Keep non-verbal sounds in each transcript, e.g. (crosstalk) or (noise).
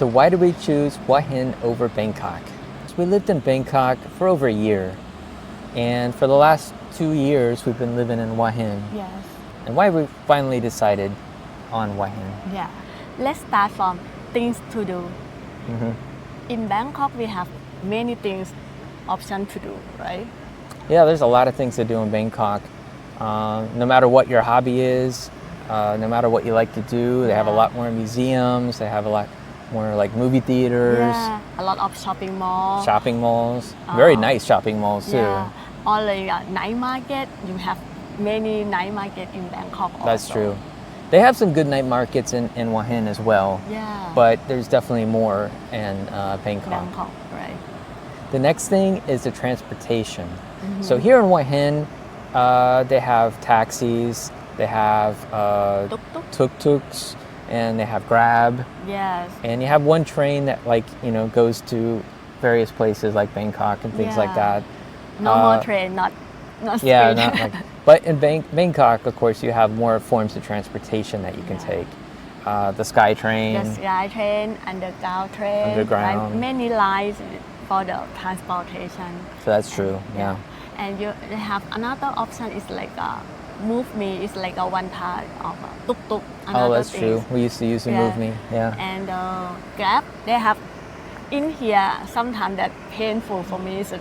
So why did we choose Hua Hin over Bangkok? So we lived in Bangkok for over a year. And for the last two years, we've been living in Hua Hin. Yes. And why we finally decided on Hua Hin? Yeah. Let's start from things to do. Mhm. In Bangkok, we have many things option to do, right? Yeah, there's a lot of things to do in Bangkok. Um, no matter what your hobby is, uh, no matter what you like to do, they have a lot more museums. They have a lot more like movie theaters, Yeah. A lot of shopping malls. shopping malls. Very Uh, nice shopping malls too. Yeah. Or like uh, night market. You have many night market in Bangkok. That's true. They have some good night markets in, in Hua Hin as well, Yeah. but there's definitely more in uh, Bangkok. Bangkok, right? The next thing is the transportation. Mm-hmm. So here in Hua Hin, uh, they have taxis, they have uh, Tuk tuk. tuk-tuks, and they have Grab, Yes. and you have one train that like you know goes to various places like Bangkok and things like that. No more Uh, train, not not Yeah, not like, (laughs) but in Bang- Bangkok, of course, you have more forms of transportation that you can Yeah. take. Uh, the Sky Train. the sky train, underground train, Underground. Like many lines for the transportation. So that's true. Yeah. And you have another option is like a move me is like a one part of a tuk tuk. Oh, that's true. We used to use the Yeah. Move Me. Yeah. And uh, Grab they have in here sometimes that painful for me is uh,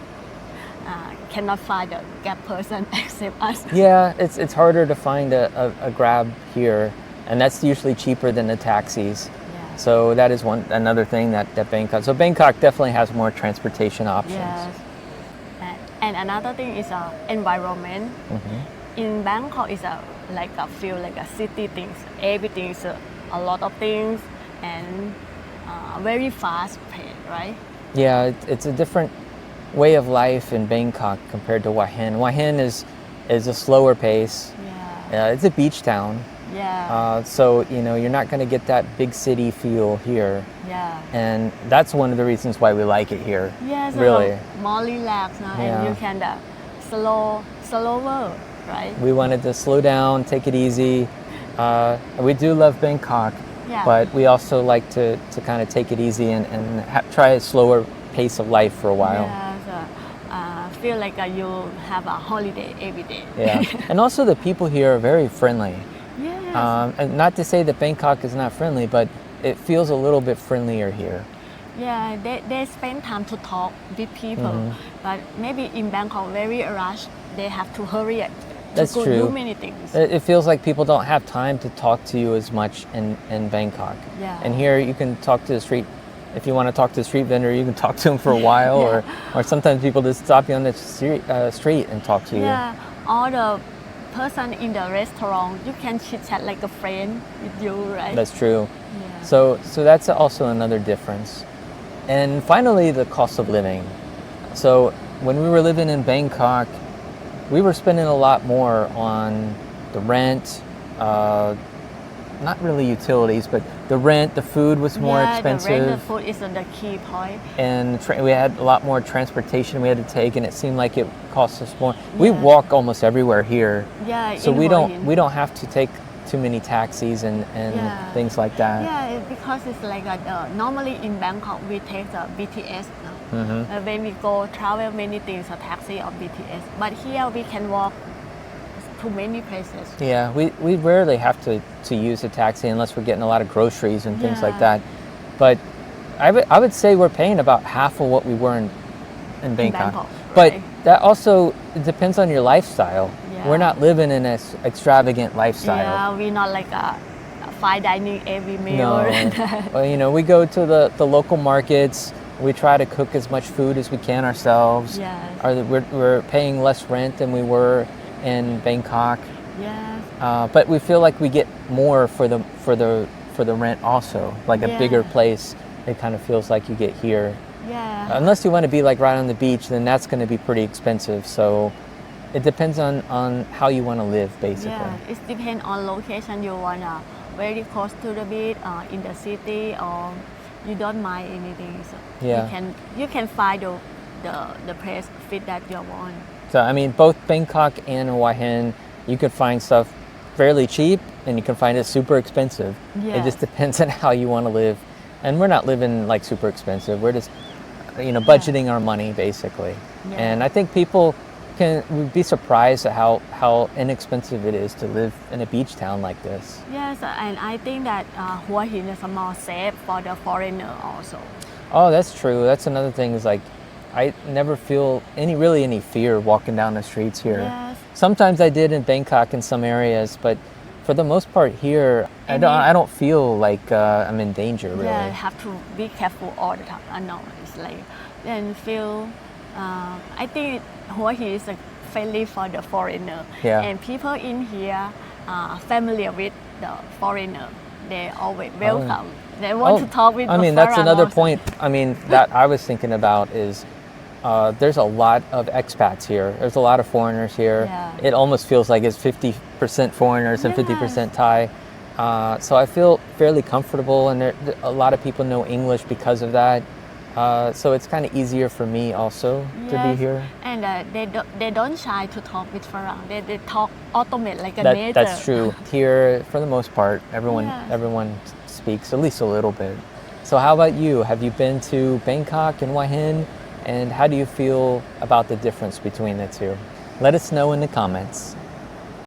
cannot find a Grab person (laughs) except us. Yeah, it's it's harder to find a, a, a Grab here, and that's usually cheaper than the taxis. Yeah. So that is one another thing that, that Bangkok. So Bangkok definitely has more transportation options. Yes. And, another thing is uh, environment. Mhm. In Bangkok, is a like a feel like a city things. Everything is a, a lot of things and uh, very fast paced, right? Yeah, it, it's a different way of life in Bangkok compared to Hua Hin. Hua Hin is is a slower pace. Yeah. Uh, it's a beach town, Yeah. uh, so you know you're not going to get that big city feel here, yeah. and that's one of the reasons why we like it here. Yes. really. uh, more relaxed now, Yeah. and you can uh, slow, slower, right? We wanted to slow down, take it easy. Uh, we do love Bangkok, Yeah. but we also like to, to kind of take it easy and, and ha- try a slower pace of life for a while. Yes, uh, uh, feel like uh, you have a holiday every day. Yeah. (laughs) and also the people here are very friendly. yes. Um, and not to say that Bangkok is not friendly, but it feels a little bit friendlier here. Yeah, they, they spend time to talk with people, Mm-hmm. but maybe in Bangkok very rush. They have to hurry to That's go true. do many things. It, feels like people don't have time to talk to you as much in, in Bangkok. Yeah. And here you can talk to the street. If you want to talk to the street vendor, you can (laughs) talk to him for a while, or, or sometimes people just stop you on the street, uh, street and talk to you. yeah, or the person in the restaurant, you can chit chat like a friend with you, right? That's true. yeah. So, so that's also another difference. And finally, the cost of living. So, when we were living in Bangkok, we were spending a lot more on the rent, uh, not really utilities, but the rent, the food was more yeah, expensive. the rented food is the key point. and tra- we had a lot more transportation we had to take, and it seemed like it cost us more. We walk almost everywhere here, Yeah, so we don't we don't have to take too many taxis and, and Yeah. things like that. Yeah, because it's like a, uh, normally in Bangkok we take the BTS. Mhm. Uh, when we go travel many things, a taxi or BTS. But here we can walk to many places. Yeah, we, we rarely have to, to use a taxi unless we're getting a lot of groceries and things like that. But I would I would say we're paying about half of what we were in, in Bangkok. Bangkok, But right. that also depends on your lifestyle. We're not living in an extravagant lifestyle. Yeah, we're not like a, a fine dining every meal. No. (laughs) well, you know, we go to the, the local markets. We try to cook as much food as we can ourselves. Yes. Or we're, we're paying less rent than we were in Bangkok. yes. Uh, but we feel like we get more for the for the for the rent also, like a bigger place. It kind of feels like you get here. Yeah. Unless you want to be like right on the beach, then that's going to be pretty expensive. So it depends on on how you want to live, basically. Yeah, it depends on location you wanna very close to the beach or in the city or you don't mind anything. So Yeah. you can you can find the the, the place fit that you want. So I mean, both Bangkok and Hua Hin, you could find stuff fairly cheap, and you can find it super expensive. It just depends on how you want to live and we're not living like super expensive. We're just, you know, budgeting our money basically. Yeah. And I think people can would be surprised at how how inexpensive it is to live in a beach town like this. Yes, and I think that uh, Hua Hin is more safe for the foreigner also. Oh, that's true. That's another thing is like, I never feel any really any fear walking down the streets here. Yes. Sometimes I did in Bangkok in some areas, but for the most part here, I don't I don't feel like uh, I'm in danger really. Yeah, I have to be careful all the time. I know it's like then feel. Uh, I think Hua Hin is like friendly for the foreigner. Yeah. And people in here are familiar with the foreigner. They always welcome. They want Oh, to talk with. I mean, that's another also. point. I mean, that I was thinking about is uh, there's a lot of expats here. There's a lot of foreigners here. Yeah. It almost feels like it's 50% foreigners and 50% Thai. Uh, so I feel fairly comfortable, and there, a lot of people know English because of that. Uh, so it's kind of easier for me also to be here. And uh, they don't they don't shy to talk with Farang. They, they talk automate like a That, nature. that's true. (laughs) Here, for the most part, everyone Yes. everyone speaks at least a little bit. So, how about you? Have you been to Bangkok and Hua Hin? And how do you feel about the difference between the two? Let us know in the comments.